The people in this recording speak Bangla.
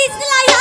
ডিসলাই